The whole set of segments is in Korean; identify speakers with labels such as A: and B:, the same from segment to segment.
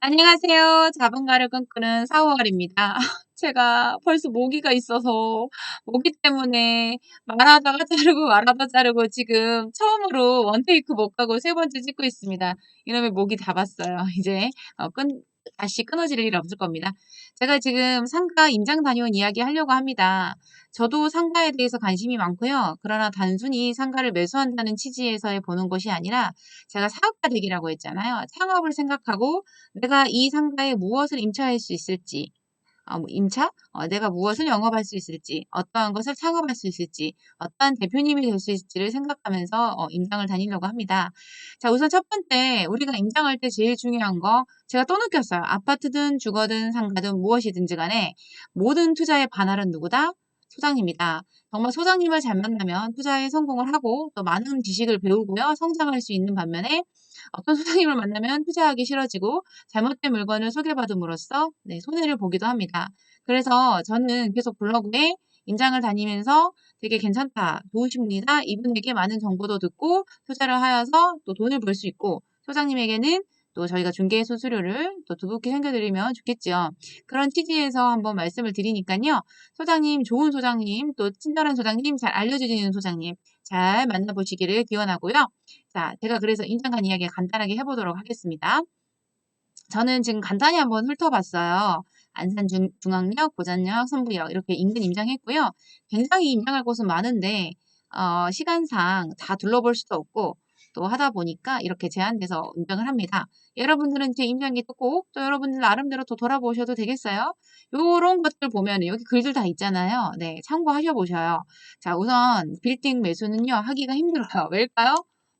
A: 안녕하세요. 자본가를 꿈꾸는 사후월입니다. 제가 벌써 모기가 있어서 모기 때문에 말하다가 자르고 말하다 자르고 지금 처음으로 원테이크 못 가고 세 번째 찍고 있습니다. 이놈의 모기 다 봤어요. 이제 어, 끈, 다시 끊어질 일 없을 겁니다. 제가 지금 상가 임장 다녀온 이야기 하려고 합니다. 저도 상가에 대해서 관심이 많고요. 그러나 단순히 상가를 매수한다는 취지에서의 보는 것이 아니라 제가 사업가 되기라고 했잖아요. 창업을 생각하고 내가 이 상가에 무엇을 임차할 수 있을지 어, 뭐 임차? 어, 내가 무엇을 영업할 수 있을지, 어떠한 것을 창업할 수 있을지, 어떠한 대표님이 될 수 있을지를 생각하면서 어, 임장을 다니려고 합니다. 자, 우선 첫 번째, 우리가 임장할 때 제일 중요한 거, 제가 또 느꼈어요. 아파트든 주거든 상가든 무엇이든지 간에 모든 투자의 반할은 누구다? 소장님이다. 정말 소장님을 잘 만나면 투자에 성공을 하고 또 많은 지식을 배우고요. 성장할 수 있는 반면에 어떤 소장님을 만나면 투자하기 싫어지고 잘못된 물건을 소개받음으로써 네, 손해를 보기도 합니다. 그래서 저는 계속 블로그에 임장을 다니면서 되게 괜찮다, 좋으신 분이다, 이분에게 많은 정보도 듣고 투자를 하여서 또 돈을 벌 수 있고 소장님에게는 또 저희가 중개 수수료를 또 두둑히 챙겨드리면 좋겠죠. 그런 취지에서 한번 말씀을 드리니까요. 소장님, 좋은 소장님, 또 친절한 소장님, 잘 알려주시는 소장님 잘 만나보시기를 기원하고요. 자, 제가 그래서 인장간 이야기 간단하게 해보도록 하겠습니다. 저는 지금 간단히 한번 훑어봤어요. 안산 중, 중앙역, 고잔역, 선부역 이렇게 인근 임장했고요. 굉장히 임장할 곳은 많은데 어, 시간상 다 둘러볼 수도 없고 또 하다 보니까 이렇게 제한돼서 임장을 합니다. 여러분들은 제 임장기 듣고 또 여러분들 나름대로 또 돌아보셔도 되겠어요. 요런 것들 보면 여기 글들 다 있잖아요. 네, 참고하셔 보셔요. 자, 우선 빌딩 매수는요, 하기가 힘들어요. 왜일까요?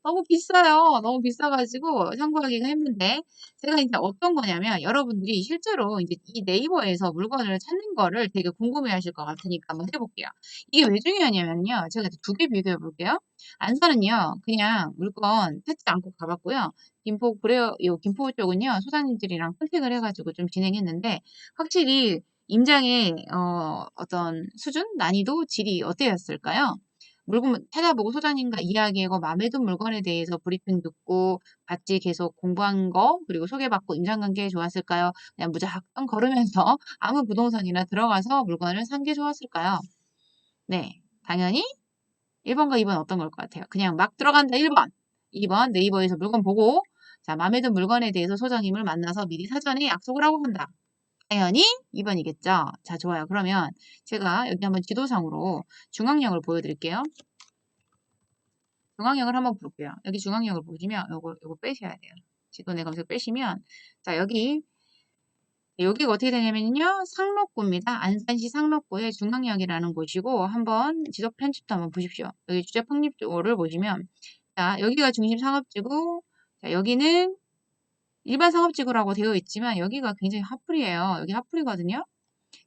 A: 너무 비싸요. 너무 비싸가지고 참고하기가 힘든데 제가 이제 어떤 거냐면 여러분들이 실제로 이제 이 네이버에서 물건을 찾는 거를 되게 궁금해하실 것 같으니까 한번 해볼게요. 이게 왜 중요하냐면요. 제가 두 개 비교해 볼게요. 안산은요, 그냥 물건 찾지 않고 가봤고요. 김포 그래요. 요 김포 쪽은요 소장님들이랑 컨택을 해가지고 좀 진행했는데 확실히 임장의 어, 어떤 수준, 난이도, 질이 어땠을까요? 물건 찾아보고 소장님과 이야기하고 마음에 든 물건에 대해서 브리핑 듣고 같이 계속 공부한 거 그리고 소개받고 인상관계 좋았을까요? 그냥 무작정 걸으면서 아무 부동산이나 들어가서 물건을 산 게 좋았을까요? 네, 당연히 1번과 2번 어떤 걸 것 같아요? 그냥 막 들어간다 1번, 2번 네이버에서 물건 보고 자 마음에 든 물건에 대해서 소장님을 만나서 미리 사전에 약속을 하고 간다. 당연히 2번이겠죠. 자, 좋아요. 그러면 제가 여기 한번 지도상으로 중앙역을 보여드릴게요. 중앙역을 한번 볼게요. 여기 중앙역을 보시면 요거 요거 빼셔야 돼요. 지도 내검색 빼시면 자 여기 여기가 어떻게 되냐면요. 상록구입니다. 안산시 상록구의 중앙역이라는 곳이고 한번 지적 편집도 한번 보십시오. 여기 주제 폭립도를 보시면 자 여기가 중심 상업지구 자 여기는 일반 상업지구라고 되어 있지만 여기가 굉장히 핫플이에요. 여기 핫플이거든요.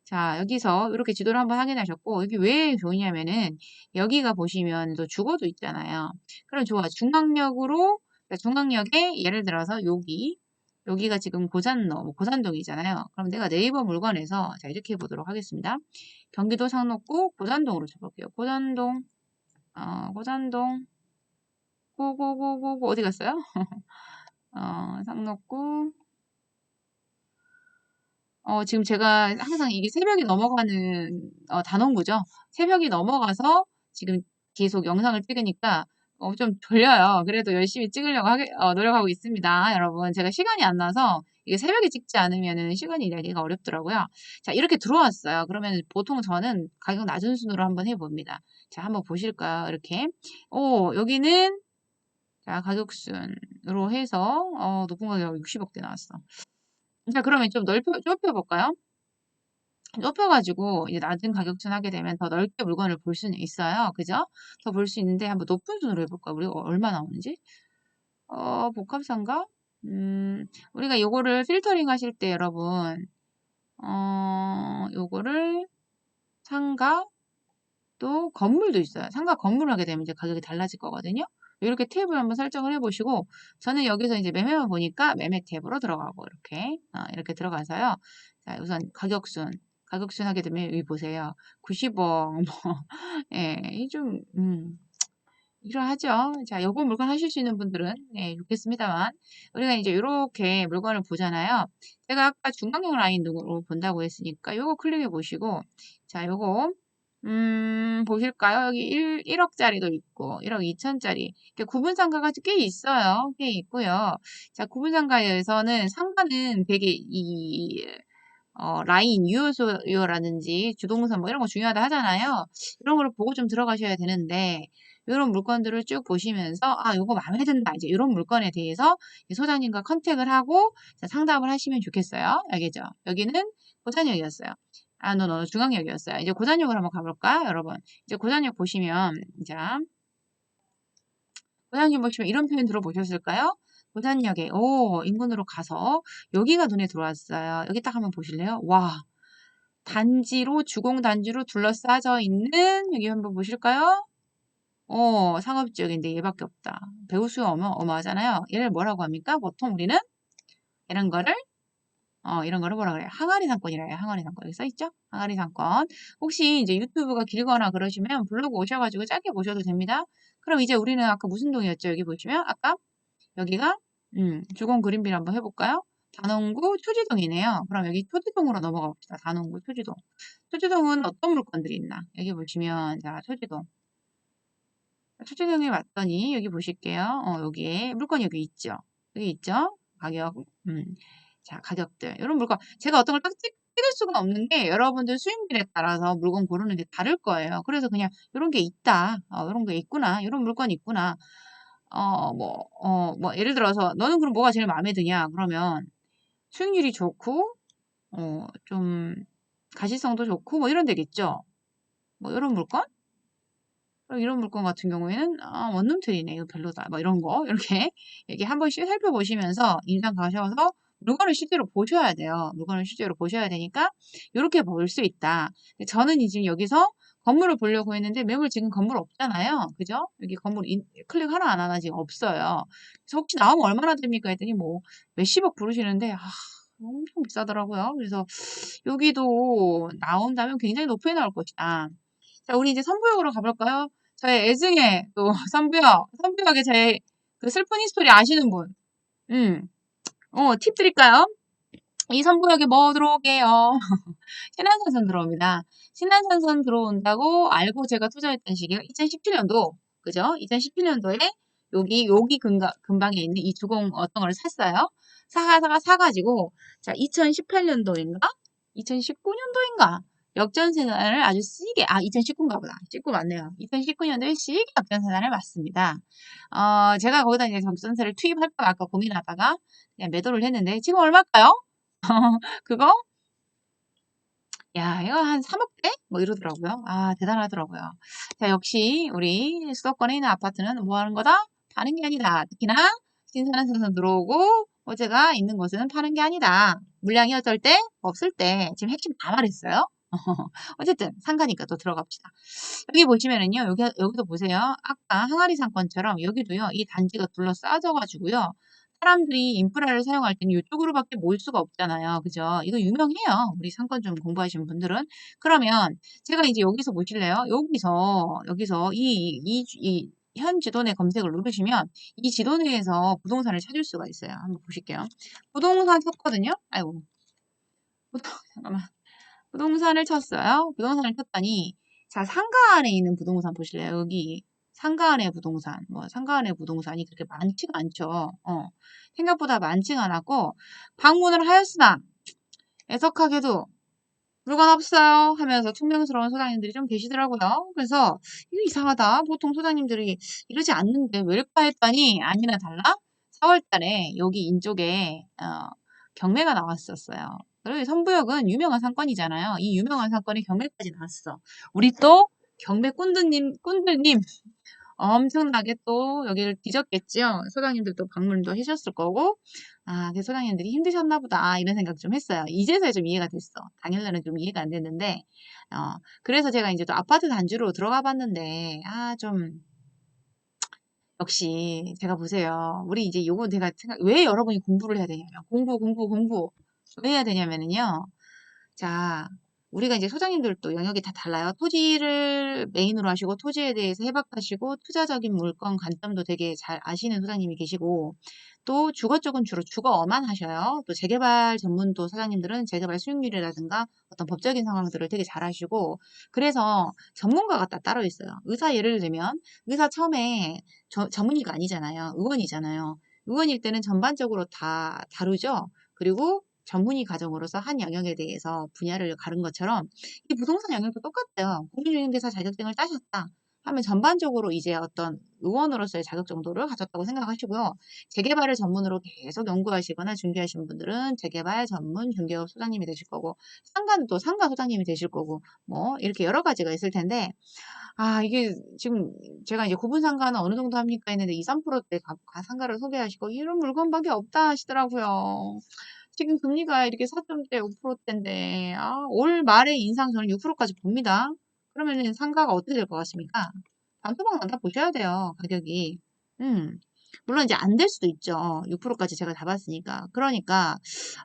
A: 자, 여기서 이렇게 지도를 한번 확인하셨고, 여기 왜 좋냐면은, 여기가 보시면 또 주거도 있잖아요. 그럼 좋아. 중앙역으로, 그러니까 중앙역에 예를 들어서 여기, 여기가 지금 고산로, 뭐 고산동이잖아요. 그럼 내가 네이버 물건에서, 자, 이렇게 해보도록 하겠습니다. 경기도 상록구 고산동으로 쳐볼게요. 고산동, 어, 고산동, 고고고고고, 어디 갔어요? 어, 상록구, 어, 지금 제가 항상 이게 새벽이 넘어가는 어, 단원구죠. 새벽이 넘어가서 지금 계속 영상을 찍으니까 어, 좀 졸려요. 그래도 열심히 찍으려고 하게, 어, 노력하고 있습니다. 여러분, 제가 시간이 안 나서 이게 새벽에 찍지 않으면 시간이 내기가 어렵더라고요. 자, 이렇게 들어왔어요. 그러면 보통 저는 가격 낮은 순으로 한번 해봅니다. 자, 한번 보실까요? 이렇게. 오, 여기는 자, 가격순으로 해서 어, 높은 가격 60억대 나왔어. 자, 그러면 좀 넓혀, 좁혀볼까요? 좁혀가지고 이제 낮은 가격순 하게 되면 더 넓게 물건을 볼 수는 있어요. 그죠? 더 볼 수 있는데 한번 높은 순으로 해볼까? 우리가 얼마 나오는지? 어, 복합상가? 음, 우리가 요거를 필터링 하실 때 여러분, 어, 요거를 상가 또 건물도 있어요. 상가 건물 하게 되면 이제 가격이 달라질 거거든요. 이렇게 탭을 한번 설정을 해보시고 저는 여기서 이제 매매만 보니까 매매 탭으로 들어가고 이렇게 어, 이렇게 들어가서요. 자, 우선 가격순 가격순 하게 되면 여기 보세요. 90억 뭐 예, 좀 음, 이러하죠. 자, 요거 물건 하실 수 있는 분들은 네, 좋겠습니다만 우리가 이제 이렇게 물건을 보잖아요. 제가 아까 중간경 라인으로 본다고 했으니까 요거 클릭해 보시고 자, 요거 음, 보실까요? 여기 1, 1억짜리도 있고 1억 2천짜리 구분상가가 꽤 있어요. 꽤 있고요. 자, 구분상가에서는 상가는 되게 이 어, 라인, 유효소요라든지 주동사 뭐 이런 거 중요하다 하잖아요. 이런 거를 보고 좀 들어가셔야 되는데 이런 물건들을 쭉 보시면서 아 요거 마음에 든다 이제 이런 물건에 대해서 소장님과 컨택을 하고 자, 상담을 하시면 좋겠어요. 알겠죠? 여기는 고산역이었어요. 아, 노, 노, 중앙역이었어요. 이제 고산역으로 한번 가볼까요, 여러분? 이제 고산역 보시면, 자, 고산역 보시면 이런 표현 들어보셨을까요? 고산역에, 오, 인근으로 가서, 여기가 눈에 들어왔어요. 여기 딱 한번 보실래요? 와, 단지로, 주공단지로 둘러싸져 있는, 여기 한번 보실까요? 어, 상업지역인데 얘밖에 없다. 배우 수가 어마, 어마하잖아요. 얘를 뭐라고 합니까? 보통 우리는 이런 거를 어, 이런 거를 뭐라 그래요? 항아리 상권이라 해요. 항아리 상권. 여기 써있죠? 항아리 상권. 혹시 이제 유튜브가 길거나 그러시면 블로그 오셔가지고 짧게 보셔도 됩니다. 그럼 이제 우리는 아까 무슨 동이었죠? 여기 보시면 아까 여기가 음, 주공 그린빌 한번 해볼까요? 단원구 초지동이네요. 그럼 여기 초지동으로 넘어가 봅시다. 단원구 초지동. 초지동은 어떤 물건들이 있나? 여기 보시면 자 초지동. 초지동에 왔더니 여기 보실게요. 어, 여기에 물건 여기 있죠? 여기 있죠? 가격 음. 자, 가격들. 이런 물건. 제가 어떤 걸딱 찍을 수가 없는 게 여러분들 수익률에 따라서 물건 고르는 게 다를 거예요. 그래서 그냥 이런 게 있다. 어, 이런 게 있구나. 이런 물건이 있구나. 어, 뭐, 어, 뭐, 예를 들어서 너는 그럼 뭐가 제일 마음에 드냐? 그러면 수익률이 좋고, 어, 좀 가시성도 좋고, 뭐 이런 데겠죠. 뭐 이런 물건? 이런 물건 같은 경우에는 아, 원룸트리네 이거 별로다 뭐 이런 거 이렇게 이렇게 한 번씩 살펴보시면서 임상 가셔서 물건을 실제로 보셔야 돼요. 물건을 실제로 보셔야 되니까 이렇게 볼 수 있다. 저는 지금 여기서 건물을 보려고 했는데 매물 지금 건물 없잖아요. 그죠? 여기 건물 인, 클릭 하나 안 하나 지금 없어요. 그래서 혹시 나오면 얼마나 됩니까? 했더니 뭐 몇십억 부르시는데 아, 엄청 비싸더라고요. 그래서 여기도 나온다면 굉장히 높게 나올 것이다. 자, 우리 이제 선부역으로 가볼까요? 저의 애증의 또 선부역, 선부역의 제 그 슬픈 히스토리 아시는 분. 음. 어, 팁 드릴까요? 이 선부역에 뭐 들어오게요? 신한산선 들어옵니다. 신한산선 들어온다고 알고 제가 투자했던 시기가 2017년도, 그죠? 2017년도에 여기, 여기 근가, 근방에 있는 이 주공 어떤 걸 샀어요. 사가다가 사가지고, 자, 2018년도인가? 2019년도인가? 역전세단을 아주 세게, 아, 2019인가 보다. 19 맞네요. 2019년도에 세게 역전세단을 맞습니다. 어, 제가 거기다 이제 역전세를 투입할까 말까 고민하다가 그냥 매도를 했는데, 지금 얼마일까요? 그거? 야, 이거 한 3억대? 뭐 이러더라고요. 아, 대단하더라고요. 자, 역시 우리 수도권에 있는 아파트는 뭐 하는 거다? 파는 게 아니다. 특히나 신선한 생선 들어오고 호재가 있는 곳은 파는 게 아니다. 물량이 어쩔 때? 없을 때. 지금 핵심 다 말했어요. 어쨌든 상가니까 또 들어갑시다. 여기 보시면은요. 여기 여기도 보세요. 아까 항아리 상권처럼 여기도요. 이 단지가 둘러싸져 가지고요. 사람들이 인프라를 사용할 때는 이쪽으로밖에 모일 수가 없잖아요. 그죠? 이거 유명해요. 우리 상권 좀 공부하신 분들은. 그러면 제가 이제 여기서 보실래요? 여기서 여기서 이 이 이 현 지도 내 검색을 누르시면 이 지도 내에서 부동산을 찾을 수가 있어요. 한번 보실게요. 부동산 쳤거든요. 아이고. 부동, 잠깐만. 부동산을 쳤어요. 부동산을 쳤더니 자 상가 안에 있는 부동산 보실래요? 여기 상가 안에 부동산, 뭐 상가 안에 부동산이 그렇게 많지가 않죠. 어, 생각보다 많지가 않았고 방문을 하였으나 애석하게도 물건 없어요 하면서 퉁명스러운 소장님들이 좀 계시더라고요. 그래서 이거 이상하다. 보통 소장님들이 이러지 않는데 왜일까 했더니 아니나 달라 4월 달에 여기 인쪽에 어, 경매가 나왔었어요. 그리고 선부역은 유명한 상권이잖아요. 이 유명한 상권이 경매까지 나왔어. 우리 또 경매 꾼드님, 꾼들님 엄청나게 또 여기를 뒤졌겠죠. 소장님들도 방문도 하셨을 거고, 아, 그 소장님들이 힘드셨나 보다. 이런 생각 좀 했어요. 이제서야 좀 이해가 됐어. 당일날은 좀 이해가 안 됐는데, 어, 그래서 제가 이제 또 아파트 단지로 들어가 봤는데, 아, 좀, 역시, 제가 보세요. 우리 이제 요거 제가 생각, 왜 여러분이 공부를 해야 되냐면, 공부, 공부, 공부. 왜 해야 되냐면은요. 자, 우리가 이제 소장님들도 영역이 다 달라요. 토지를 메인으로 하시고 토지에 대해서 해박하시고 투자적인 물건 관점도 되게 잘 아시는 소장님이 계시고 또 주거 쪽은 주로 주거만 하셔요. 또 재개발 전문도 사장님들은 재개발 수익률이라든가 어떤 법적인 상황들을 되게 잘 아시고 그래서 전문가가 딱 따로 있어요. 의사 예를 들면 의사 처음에 저- 전문의가 아니잖아요. 의원이잖아요. 의원일 때는 전반적으로 다 다루죠. 그리고 전문의 과정으로서 한 영역에 대해서 분야를 가른 것처럼 이 부동산 영역도 똑같아요. 공인중개사 자격증을 따셨다 하면 전반적으로 이제 어떤 의원으로서의 자격 정도를 가졌다고 생각하시고요. 재개발을 전문으로 계속 연구하시거나 준비하시는 분들은 재개발 전문 중개업 소장님이 되실 거고 상가는 또 상가 소장님이 되실 거고 뭐 이렇게 여러 가지가 있을 텐데 아 이게 지금 제가 이제 구분 상가는 어느 정도 합니까 했는데 2, 3%대 상가를 소개하시고 이런 물건밖에 없다 하시더라고요. 지금 금리가 이렇게 4점대 5%대인데 아, 올 말에 인상 저는 6%까지 봅니다. 그러면은 상가가 어떻게 될 것 같습니까? 반토막 난다 보셔야 돼요. 가격이. 음. 물론 이제 안 될 수도 있죠. 6%까지 제가 잡았으니까. 그러니까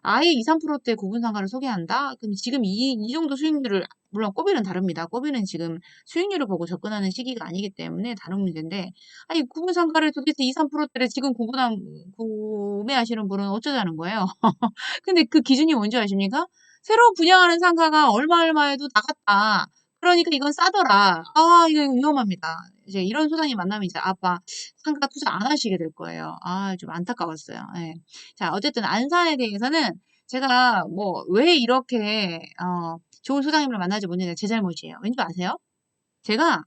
A: 아예 2, 3%대 구분 상가를 소개한다? 그럼 지금 이, 이 정도 수익률을 물론 꼬비는 다릅니다. 꼬비는 지금 수익률을 보고 접근하는 시기가 아니기 때문에 다른 문제인데 아니 구분 상가를 도대체 2, 3%대를 지금 구분한 구매하시는 분은 어쩌자는 거예요. 근데 그 기준이 뭔지 아십니까? 새로 분양하는 상가가 얼마 얼마에도 나갔다. 그러니까 이건 싸더라. 아, 이거 위험합니다. 이제 이런 소장님 만나면 이제 아빠 상가 투자 안 하시게 될 거예요. 아, 좀 안타까웠어요. 예. 자, 어쨌든 안산에 대해서는 제가 뭐 왜 이렇게 어, 좋은 소장님을 만나지 못했냐 제 잘못이에요. 왠지 아세요? 제가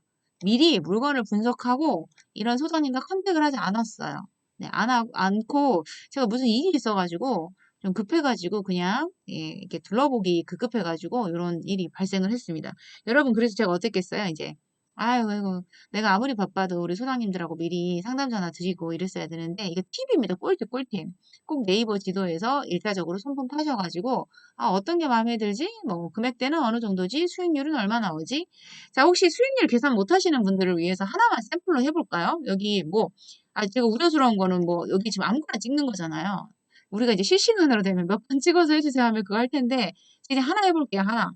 A: 미리 물건을 분석하고 이런 소장님과 컨택을 하지 않았어요. 네, 안 하, 않고 제가 무슨 일이 있어가지고 좀 급해가지고 그냥 예, 이렇게 둘러보기 급급해가지고 이런 일이 발생을 했습니다. 여러분 그래서 제가 어땠겠어요? 이제 아유, 아이고, 내가 아무리 바빠도 우리 소장님들하고 미리 상담 전화 드리고 이랬어야 되는데, 이게 팁입니다. 꿀팁, 꿀팁. 꼭 네이버 지도에서 일차적으로 손품 타셔가지고, 아, 어떤 게 마음에 들지? 뭐, 금액대는 어느 정도지? 수익률은 얼마 나오지? 자, 혹시 수익률 계산 못 하시는 분들을 위해서 하나만 샘플로 해볼까요? 여기 뭐, 아, 제가 우려스러운 거는 뭐, 여기 지금 아무거나 찍는 거잖아요. 우리가 이제 실시간으로 되면 몇 번 찍어서 해주세요 하면 그거 할 텐데, 이제 하나 해볼게요, 하나.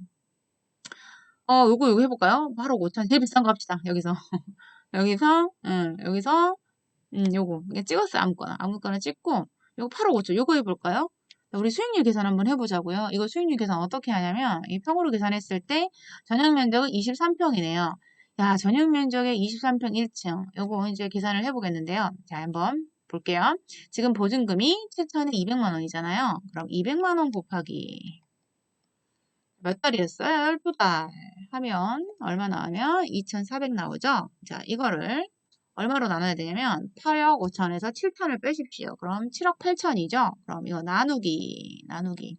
A: 어, 요거, 요거 해볼까요? 바로 5천. 제일 비싼 거 합시다. 여기서. 여기서, 응, 여기서, 음, 요거. 그냥 찍었어요. 아무거나. 아무거나 찍고, 요거 8억 5천. 요거 해볼까요? 우리 수익률 계산 한번 해보자고요. 이거 수익률 계산 어떻게 하냐면, 이 평으로 계산했을 때, 전용 면적은 23평이네요. 야, 전용 면적의 23평 1층. 요거 이제 계산을 해보겠는데요. 자, 한번 볼게요. 지금 보증금이 최천에 200만 원이잖아요. 그럼 200만 원 곱하기 몇 달이었어요? 12달 하면 얼마 나오면 2,400 나오죠? 자, 이거를 얼마로 나눠야 되냐면 8억 5천에서 7천을 빼십시오. 그럼 7억 8천이죠? 그럼 이거 나누기, 나누기.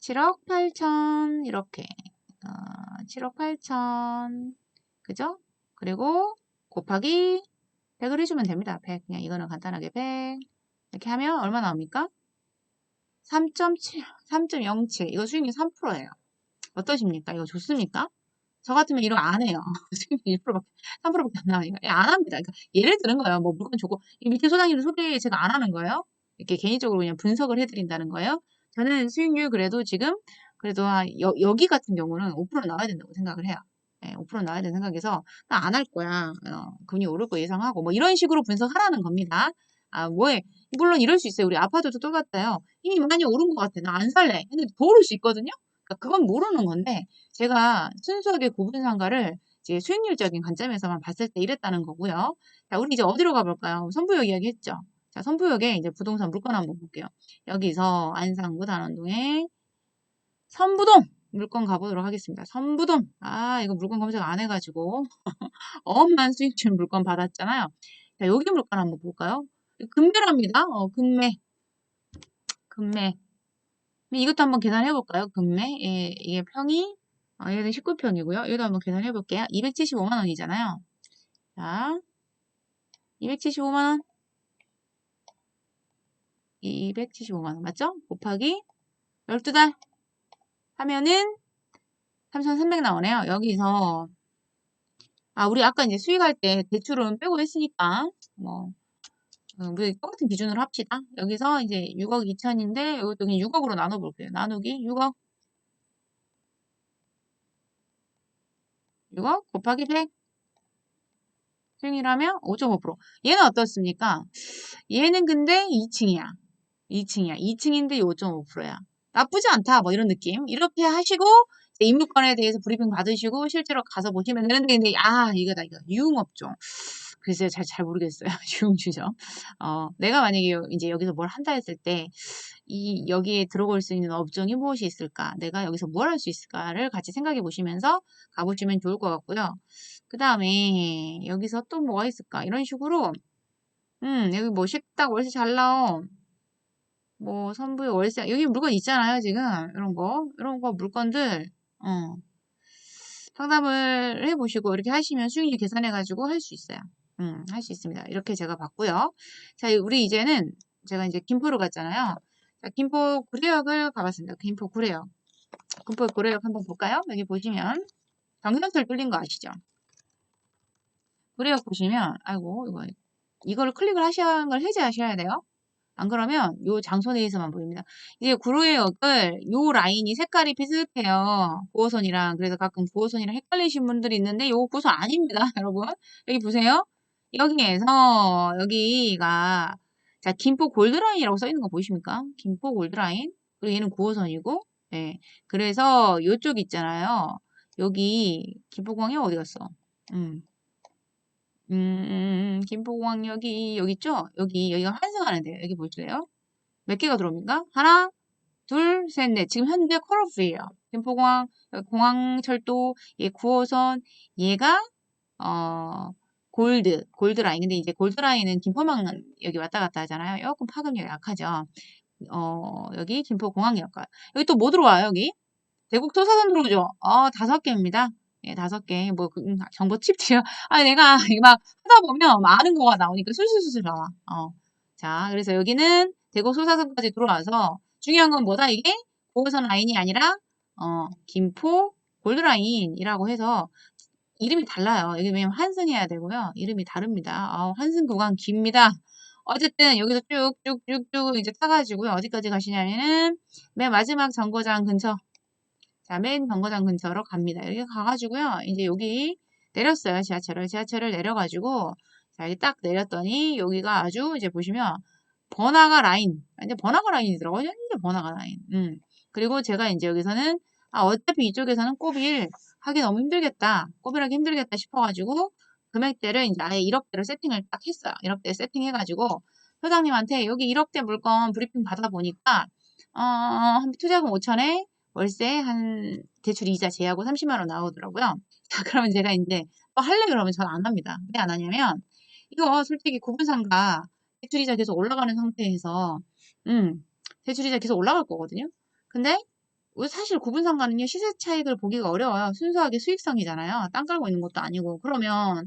A: 7억 8천 이렇게 어, 7억 8천 그죠? 그리고 곱하기 100을 해주면 됩니다. 100 그냥 이거는 간단하게 100 이렇게 하면 얼마 나옵니까? 3.7, 3.07 이거 수익률 3%예요. 어떠십니까? 이거 좋습니까? 저 같으면 이런 안 해요. 수익률 1%밖에, 3%밖에 안 나오니까. 예, 안 합니다. 그러니까 예를 드는 거예요. 뭐 물건 이 밑에 소장님들 소개 제가 안 하는 거예요. 이렇게 개인적으로 그냥 분석을 해드린다는 거예요. 저는 수익률 그래도 지금, 그래도 한 여, 여기 같은 경우는 5% 나와야 된다고 생각을 해요. 예, 5% 나와야 된다고 생각해서, 나 안 할 거야. 어, 금리 오를 거 예상하고, 뭐 이런 식으로 분석하라는 겁니다. 아, 뭐에, 물론 이럴 수 있어요. 우리 아파트도 똑같아요. 이미 많이 오른 것 같아. 나 안 살래. 근데 더 오를 수 있거든요? 그러니까 그건 모르는 건데 제가 순수하게 구분 상가를 이제 수익률적인 관점에서만 봤을 때 이랬다는 거고요. 자, 우리 이제 어디로 가볼까요? 선부역 이야기 했죠. 자, 선부역에 이제 부동산 물건 한번 볼게요. 여기서 안상구 단원동에 선부동 물건 가보도록 하겠습니다. 선부동. 아, 이거 물건 검색 안 해가지고 엄한 수익률 물건 받았잖아요. 자, 여기 물건 한번 볼까요? 금매랍니다. 어, 금매. 금매. 이것도 한번 계산해 볼까요? 금매. 예, 이게 평이 어, 얘는 19평이고요. 이것도 한번 계산해 볼게요. 275만 원이잖아요. 자, 275만 원. 275만 원 맞죠? 곱하기 12달 하면은 3,300 나오네요. 여기서 아, 우리 아까 이제 수익할 때 대출은 빼고 했으니까 뭐 어, 우리 똑같은 기준으로 합시다. 여기서 이제 6억 2천인데 이것도 그냥 6억으로 나눠볼게요. 나누기 6억 이거 곱하기 100. 수익률하면 5.5%. 얘는 어떻습니까? 얘는 근데 2층이야. 2층이야. 2층인데 5.5%야. 나쁘지 않다. 뭐 이런 느낌. 이렇게 하시고 임무권에 대해서 브리핑 받으시고 실제로 가서 보시면 되는데 근데 아 이거다 이거 유흥업종. 글쎄요 잘 잘 모르겠어요 유흥주죠. 어 내가 만약에 요- 이제 여기서 뭘 한다 했을 때 이 여기에 들어올 수 있는 업종이 무엇이 있을까? 내가 여기서 뭘 할 수 있을까를 같이 생각해 보시면서 가보시면 좋을 것 같고요. 그 다음에 여기서 또 뭐가 있을까? 이런 식으로 음 여기 뭐 식당 월세 잘 나옴 뭐 선부의 월세 여기 물건 있잖아요 지금 이런 거 이런 거 물건들 어 상담을 해보시고 이렇게 하시면 수익률 계산해가지고 할 수 있어요. 음, 할 수 있습니다. 이렇게 제가 봤고요. 자, 우리 이제는 제가 이제 김포로 갔잖아요. 자, 김포 구례역을 가봤습니다. 김포 구례역. 김포 구례역 한번 볼까요? 여기 보시면 경전철 뚫린 거 아시죠? 구례역 보시면 아이고 이거 이거를 클릭을 하는 걸 해제하셔야 돼요. 안 그러면 요 장소 내에서만 보입니다. 이제 구로역을 요 라인이 색깔이 비슷해요. 9호선이랑 그래서 가끔 9호선이랑 헷갈리신 분들이 있는데 요 9호선 아닙니다, 여러분. 여기 보세요. 여기에서 여기가 자 김포 골드라인이라고 써 있는 거 보이십니까? 김포 골드라인 그리고 얘는 9호선이고 네. 그래서 요쪽 있잖아요. 여기 김포공항이 어디 갔어? 음. 음, 김포공항역이 여기 있죠? 여기 여기가 환승하는데요. 여기 보실래요? 몇 개가 들어옵니까? 하나, 둘, 셋, 넷. 지금 현재 컬오프예요. 김포공항, 공항철도, 얘 9호선, 얘가 어 골드, 골드 라인. 근데 이제 골드 라인은 김포망 여기 왔다 갔다 하잖아요. 조금 파급력이 약하죠. 어 여기 김포공항역 가. 여기 또 뭐 들어와요? 여기 대국 토사선 들어오죠. 어 다섯 개입니다. 예, 다섯 개. 뭐, 그, 음, 정보 팁이요. 아, 내가 막 하다 보면 많은 거가 나오니까 술술술술 나와. 어. 자, 그래서 여기는 대구 소사선까지 들어와서 중요한 건 뭐다, 이게? 9호선 라인이 아니라, 어, 김포 골드라인이라고 해서 이름이 달라요. 여기 왜냐면 환승해야 되고요. 이름이 다릅니다. 아, 환승 구간 깁니다. 어쨌든 여기서 쭉쭉쭉쭉 이제 타가지고요. 어디까지 가시냐면은 맨 마지막 정거장 근처 자, 맨 정거장 근처로 갑니다. 이렇게 가가지고요. 이제 여기 내렸어요. 지하철을. 지하철을 내려가지고, 자, 이제 딱 내렸더니, 여기가 아주 이제 보시면, 번화가 라인. 이제 번화가 라인이더라고요. 이제 번화가 라인. 음. 그리고 제가 이제 여기서는, 아, 어차피 이쪽에서는 꼬빌 하기 너무 힘들겠다. 꼬빌하기 힘들겠다 싶어가지고, 금액대를 아예 1억대로 세팅을 딱 했어요. 1억대 세팅해가지고, 소장님한테 여기 1억대 물건 브리핑 받아보니까, 어, 한 투자금 5천에 월세 한 대출 이자 제하고 30만 원 나오더라고요. 자, 그러면 제가 이제 또 할래 그러면 전 안 합니다. 왜 안 하냐면 이거 솔직히 구분상가 대출 이자 계속 올라가는 상태에서 음, 대출 이자 계속 올라갈 거거든요. 근데 사실 구분상가는요 시세 차익을 보기가 어려워요. 순수하게 수익성이잖아요. 땅 깔고 있는 것도 아니고 그러면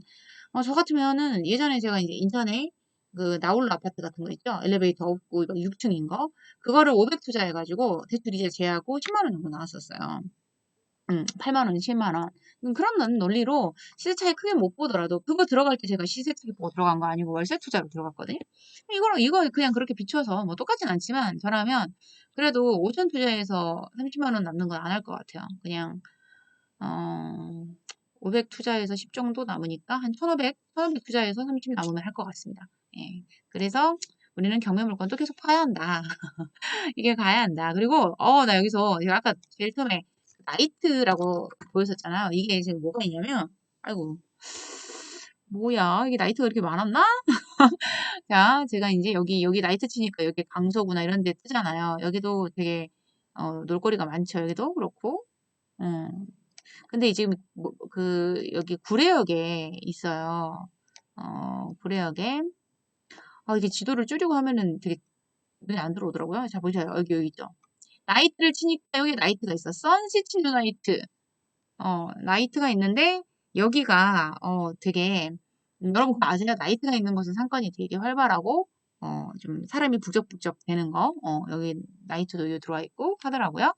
A: 어, 저 같으면은 예전에 제가 이제 인천에 그 나홀로 아파트 같은 거 있죠? 엘리베이터 없고 이거 6층인 거 그거를 500 투자해가지고 대출 이자 제하고 10만 원 정도 나왔었어요. 음, 8만 원, 10만 원. 음, 그런 논리로 시세 차이 크게 못 보더라도 그거 들어갈 때 제가 시세 차이 보고 들어간 거 아니고 월세 투자로 들어갔거든요. 이거 이거 그냥 그렇게 비춰서 뭐 똑같진 않지만 저라면 그래도 5천 투자해서 30만 원 남는 건 안 할 것 같아요. 그냥 어, 500 투자해서 10 정도 남으니까 한 1,500, 1,500 투자해서 30 남으면 할 것 같습니다. 예. 그래서 우리는 경매 물건도 계속 파야 한다. 이게 가야 한다. 그리고 어 나 여기서 제가 아까 제일 처음에 나이트라고 보였었잖아요. 이게 지금 뭐가 있냐면 아이고 뭐야 이게 나이트가 이렇게 많았나? 자 제가 이제 여기 여기 나이트 치니까 여기 강서구나 이런 데 뜨잖아요. 여기도 되게 어, 놀거리가 많죠. 여기도 그렇고 음. 근데 지금 뭐, 그 여기 구례역에 있어요. 어, 구례역에 아, 이게 지도를 줄이고 하면은 되게 눈에 안 들어오더라고요. 자, 보세요. 여기, 여기 있죠. 나이트를 치니까 여기 나이트가 있어. 선시티 나이트. 어, 나이트가 있는데, 여기가, 어, 되게, 음, 여러분 아세요? 나이트가 있는 곳은 상권이 되게 활발하고, 어, 좀 사람이 북적북적 되는 거, 어, 여기 나이트도 여기 들어와 있고 하더라고요.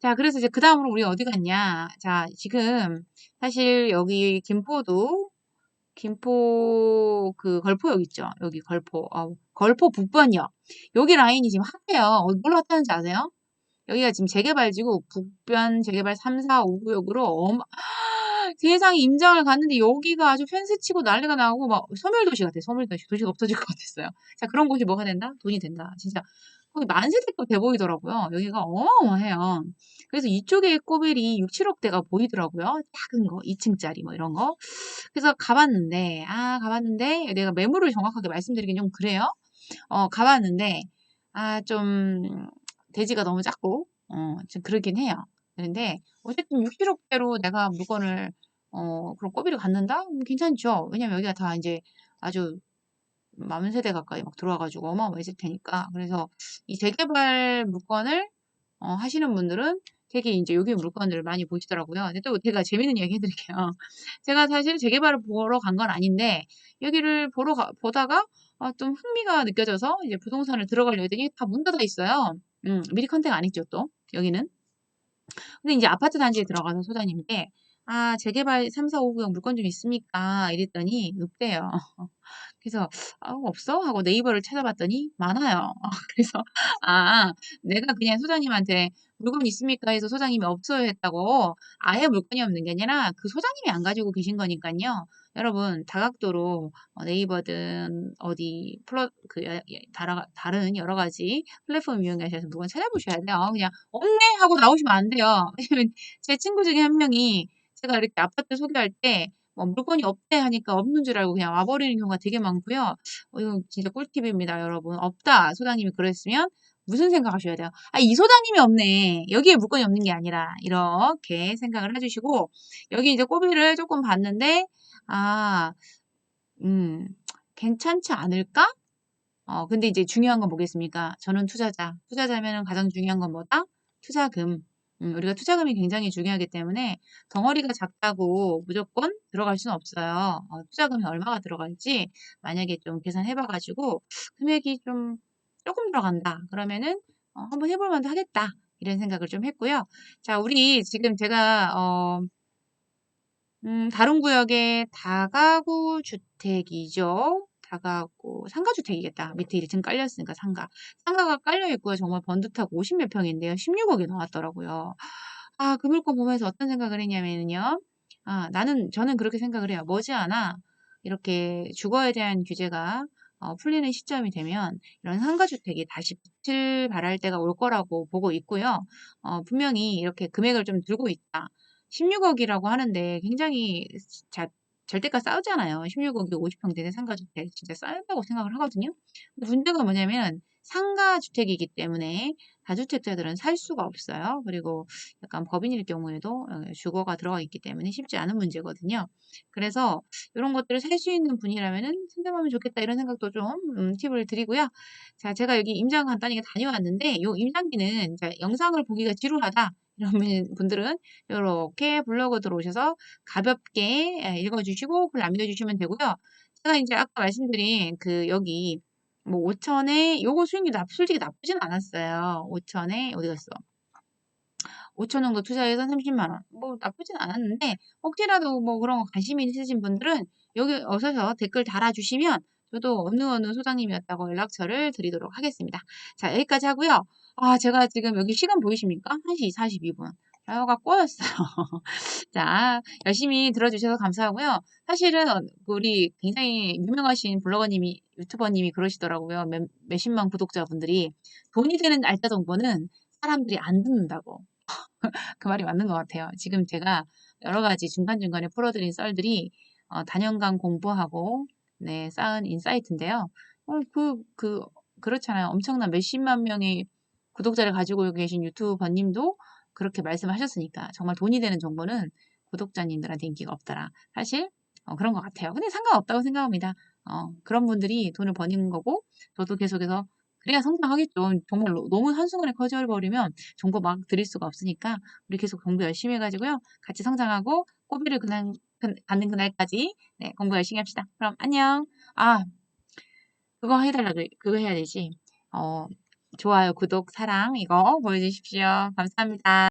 A: 자, 그래서 이제 그 다음으로 우리 어디 갔냐. 자, 지금 사실 여기 김포도 김포 그 걸포역 있죠. 여기 걸포 어, 걸포 북변역 여기 라인이 지금 핫해요. 어, 뭘로 핫하는지 아세요? 여기가 지금 재개발지구 북변 재개발 3, 4, 5구역으로 어마... 세상에 임장을 갔는데 여기가 아주 펜스 치고 난리가 나고 막 소멸도시 같아. 소멸도시. 도시가 없어질 것 같았어요. 자, 그런 곳이 뭐가 된다? 돈이 된다. 진짜 거기 만세대급 돼 보이더라고요. 여기가 어마어마해요. 그래서 이쪽에 꼬벨이 6, 7억대가 보이더라고요. 작은 거, 2층짜리 뭐 이런 거. 그래서 가봤는데, 아, 가봤는데, 내가 매물을 정확하게 말씀드리긴 좀 그래요. 어, 가봤는데, 아, 좀, 대지가 너무 작고, 어, 좀 그러긴 해요. 그런데, 어쨌든 6, 7억대로 내가 물건을, 어, 그런 꼬비를 갖는다? 음, 괜찮죠. 왜냐면 여기가 다 이제 아주 40세대 가까이 막 들어와가지고 어마어마했을 테니까. 그래서 이 재개발 물건을 어, 하시는 분들은 되게 이제 여기 물건들을 많이 보시더라고요. 근데 또 제가 재밌는 이야기 해드릴게요. 제가 사실 재개발을 보러 간 건 아닌데 여기를 보러 가, 보다가 아, 좀 흥미가 느껴져서 이제 부동산을 들어가려 했더니 다 문 닫아 있어요. 음, 미리 컨택 안 했죠 또 여기는. 근데 이제 아파트 단지에 들어가서 소장님께 아 재개발 3, 4, 5구역 물건 좀 있습니까? 이랬더니 없대요. 그래서 아, 없어? 하고 네이버를 찾아봤더니 많아요. 그래서 아 내가 그냥 소장님한테 물건 있습니까? 해서 소장님이 없어요 했다고 아예 물건이 없는 게 아니라 그 소장님이 안 가지고 계신 거니까요. 여러분 다각도로 어, 네이버든 어디 플러 그 다른 여러 가지 플랫폼 이용하셔서 물건 찾아보셔야 돼요. 그냥 없네 하고 나오시면 안 돼요. 왜냐면 제 친구 중에 한 명이 제가 이렇게 아파트 소개할 때 뭐 물건이 없대 하니까 없는 줄 알고 그냥 와버리는 경우가 되게 많고요. 어, 이거 진짜 꿀팁입니다, 여러분. 없다. 소장님이 그랬으면 무슨 생각하셔야 돼요? 아, 이 소장님이 없네. 여기에 물건이 없는 게 아니라 이렇게 생각을 해주시고 여기 이제 꼬비를 조금 봤는데 아, 음, 괜찮지 않을까? 어, 근데 이제 중요한 건 뭐겠습니까? 저는 투자자. 투자자면은 가장 중요한 건 뭐다? 투자금. 음, 우리가 투자금이 굉장히 중요하기 때문에 덩어리가 작다고 무조건 들어갈 수는 없어요. 어, 투자금이 얼마가 들어갈지 만약에 좀 계산해봐가지고 금액이 좀 조금 들어간다. 그러면은 어, 한번 해볼 만도 하겠다. 이런 생각을 좀 했고요. 자, 우리 지금 제가 어, 음, 다른 구역의 다가구 주택이죠. 다가구 상가주택이겠다. 밑에 1층 깔렸으니까 상가. 상가가 깔려있고요. 정말 번듯하고 50몇 평인데요. 16억이 나왔더라고요. 아, 그 물건 보면서 어떤 생각을 했냐면요. 아, 나는, 저는 그렇게 생각을 해요. 머지않아 이렇게 주거에 대한 규제가 어, 풀리는 시점이 되면 이런 상가주택이 다시 빛을 발할 때가 올 거라고 보고 있고요. 어, 분명히 이렇게 금액을 좀 들고 있다. 16억이라고 하는데 굉장히 자, 절대가 싸우잖아요. 16억이 50평대의 상가주택 진짜 싸다고 생각을 하거든요. 문제가 뭐냐면 상가주택이기 때문에 다주택자들은 살 수가 없어요. 그리고 약간 법인일 경우에도 어, 주거가 들어가 있기 때문에 쉽지 않은 문제거든요. 그래서 이런 것들을 살 수 있는 분이라면은 생각하면 좋겠다 이런 생각도 좀 음, 팁을 드리고요. 자, 제가 여기 임장 간단하게 다녀왔는데 이 임장기는 영상을 보기가 지루하다. 이런 분들은 이렇게 블로그 들어오셔서 가볍게 예, 읽어주시고 글 남겨주시면 되고요. 제가 이제 아까 말씀드린 그 여기 뭐 5천에 요거 수익률 나, 솔직히 나쁘진 않았어요. 5천에 어디 갔어? 5천 정도 투자해서 30만 원. 뭐 나쁘진 않았는데 혹시라도 뭐 그런 거 관심이 있으신 분들은 여기 오셔서 댓글 달아주시면 저도 어느 어느 소장님이었다고 연락처를 드리도록 하겠습니다. 자 여기까지 하고요. 아 제가 지금 여기 시간 보이십니까? 1시 42분. 자요가 꼬였어요. 자, 열심히 들어주셔서 감사하고요. 사실은 어, 우리 굉장히 유명하신 블로거님이, 유튜버님이 그러시더라고요. 몇, 몇십만 구독자분들이 돈이 되는 알짜 정보는 사람들이 안 듣는다고. 그 말이 맞는 것 같아요. 지금 제가 여러 가지 중간중간에 풀어드린 썰들이 어, 단연간 공부하고 네, 쌓은 인사이트인데요. 어, 그, 그, 그렇잖아요. 엄청난 몇십만 명의 구독자를 가지고 계신 유튜버님도 그렇게 말씀하셨으니까 정말 돈이 되는 정보는 구독자님들한테 인기가 없더라. 사실 어, 그런 것 같아요. 근데 상관없다고 생각합니다. 어, 그런 분들이 돈을 버는 거고 저도 계속해서 그래야 성장하겠죠. 정말 너무 한순간에 커져버리면 정보 막 드릴 수가 없으니까 우리 계속 공부 열심히 해가지고요. 같이 성장하고 꼬비를 그냥 갖는 그날까지 네, 공부 열심히 합시다. 그럼 안녕. 아 그거 해달라고 그거 해야 되지. 어 좋아요, 구독, 사랑 이거 보여주십시오. 감사합니다.